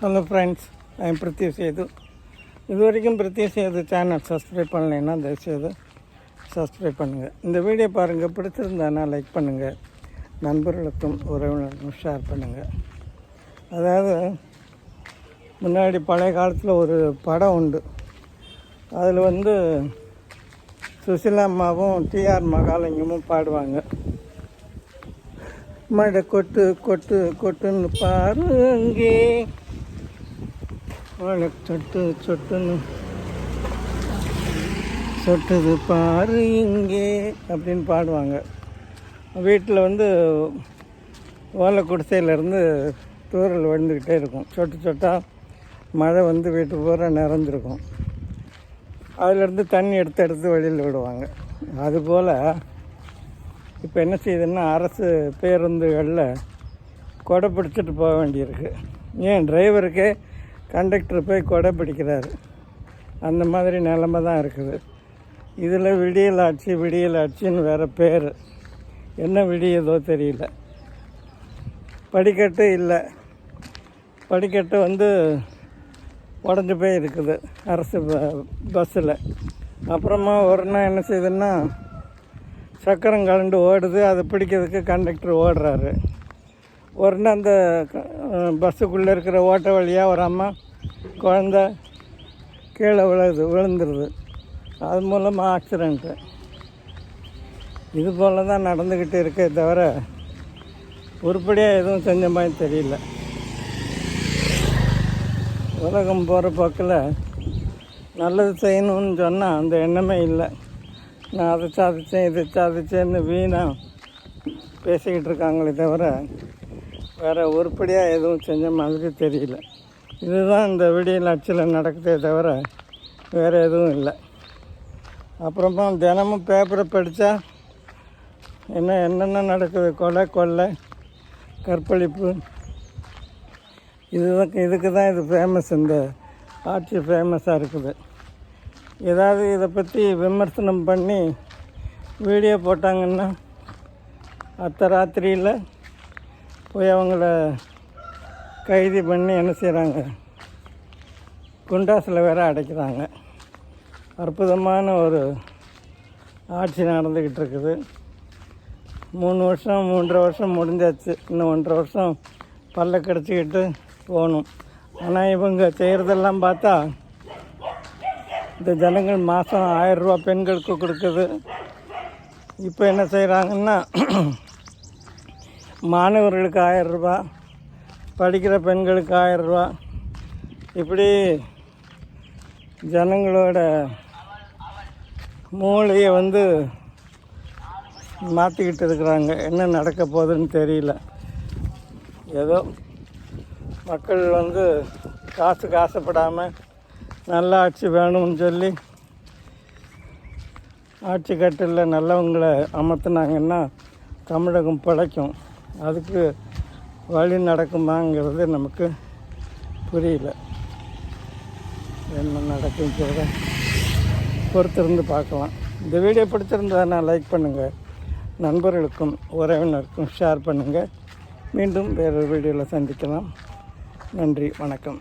Hello friends I Prathyu Sethu இது வரைக்கும் Preeti Setu channel subscribe பண்ணலைன்னா தயவுசெய்து சப்ஸ்கிரைப் பண்ணுங்கள் இந்த வீடியோ பாருங்கள் பிடிச்சிருந்தானா லைக் பண்ணுங்கள் நண்பர்களுக்கும் உறவினருக்கும் ஷேர் பண்ணுங்கள் அதாவது முன்னாடி பழைய காலத்தில் ஒரு படம் உண்டு. அதில் வந்து சுசிலா அம்மாவும் டிஆர் மகாலிங்கமும் பாடுவாங்க. மழை கொட்டு கொட்டு கொட்டுன்னு பாருங்கே அங்கே சொட்டு சொட்டுன்னு சொட்டுது பாரு இங்கே அப்படின்னு பாடுவாங்க. வீட்டில் வந்து ஓலை குடிசையிலேருந்து தூரல் விழுந்துக்கிட்டே இருக்கும். சொட்டு சொட்டாக மழை வந்து வீட்டு பூரா நிறைஞ்சிருக்கும். அதிலேருந்து தண்ணி எடுத்து எடுத்து வெளியில் விடுவாங்க. அதுபோல் இப்போ என்ன செய்யுதுன்னா அரசு பேருந்துகளில் கொடை பிடிச்சிட்டு போக வேண்டியிருக்கு. ஏன் டிரைவருக்கே கண்டக்டர் போய் கொடை பிடிக்கிறாரு. அந்த மாதிரி நிலமை தான் இருக்குது. இதில் விடியல் ஆட்சி விடியல் ஆட்சின்னு வேறு பேர். என்ன விடியதோ தெரியல. படிக்கட்டு இல்லை. படிக்கட்டு வந்து உடஞ்சி போய் இருக்குது அரசு பஸ்ஸில். அப்புறமா ஒரு நாள் என்ன செய்யுதுன்னா சக்கரம் கலண்டு ஓடுது. அதை பிடிக்கிறதுக்கு கண்டக்டர் ஓடுறாரு. ஒரு நாள் அந்த பஸ்ஸுக்குள்ளே இருக்கிற ஓட்ட வழியாக ஒரு அம்மா குழந்த கீழே விழுது விழுந்துருது. அது மூலமாக ஆக்சிடெண்ட்டு இது போல் தான் நடந்துக்கிட்டு இருக்கே தவிர உருப்படியாக எதுவும் செஞ்ச மாதிரி தெரியல. உலகம் போகிற போக்கில் நல்லது செய்யணும்னு சொன்னால் அந்த எண்ணமே இல்லை. நான் அதை சாதித்தேன் இதை சாதித்தேன்னு வீணாக பேசிக்கிட்டு இருக்காங்களே தவிர வேறு உருப்படியாக எதுவும் செஞ்ச மாதிரி தெரியல. இதுதான் இந்த விடியல் ஆட்சியில் நடக்குதே தவிர வேறு எதுவும் இல்லை. அப்புறமா தினமும் பேப்பரை படித்தா என்ன என்னென்ன நடக்குது? கொலை கொள்ளை கற்பழிப்பு. இதுதான் இதுக்கு தான் இது ஃபேமஸ் இந்த ஆட்சி ஃபேமஸாக இருக்குது. ஏதாவது இதை பற்றி விமர்சனம் பண்ணி வீடியோ போட்டாங்கன்னா அத்த ராத்திரியில் போய் அவங்கள கைது பண்ணி என்ன செய்கிறாங்க குண்டாஸில் வேற அடைக்கிறாங்க. அற்புதமான ஒரு ஆட்சி நடந்துக்கிட்டு இருக்குது. மூணு வருஷம் மூன்றரை வருஷம் முடிஞ்சாச்சு. இன்னும் ஒன்றரை வருஷம் பல்ல கிடச்சிக்கிட்டு போகணும். ஆனால் இவங்க செய்கிறதெல்லாம் பார்த்தா இந்த ஜனங்கள் மாதம் ஆயிரரூபா பெண்களுக்கு கொடுக்குது. இப்போ என்ன செய்கிறாங்கன்னா மாணவர்களுக்கு ஆயிரரூபா படிக்கிற பெண்களுக்கு ஆயிரரூவா. இப்படி ஜனங்களோட மூளையை வந்து மாற்றிக்கிட்டு இருக்கிறாங்க. என்ன நடக்க போகுதுன்னு தெரியல. ஏதோ மக்கள் வந்து காசுக்கு ஆசைப்படாமல் நல்ல ஆட்சி வேணும்னு சொல்லி ஆட்சி கட்டில் நல்லவங்களை அமர்த்தினாங்கன்னா தமிழகம் பிழைக்கும். அதுக்கு வழி நடக்குமாங்கிறது நமக்கு புரியல. என்ன நடக்குங்கிறத பொறுத்திருந்து பார்க்கலாம். இந்த வீடியோ பிடிச்சிருந்ததுன்னா லைக் பண்ணுங்கள் நண்பர்களுக்கும் உறவினருக்கும் ஷேர் பண்ணுங்கள் மீண்டும் வேறொரு வீடியோவில் சந்திக்கலாம். நன்றி வணக்கம்.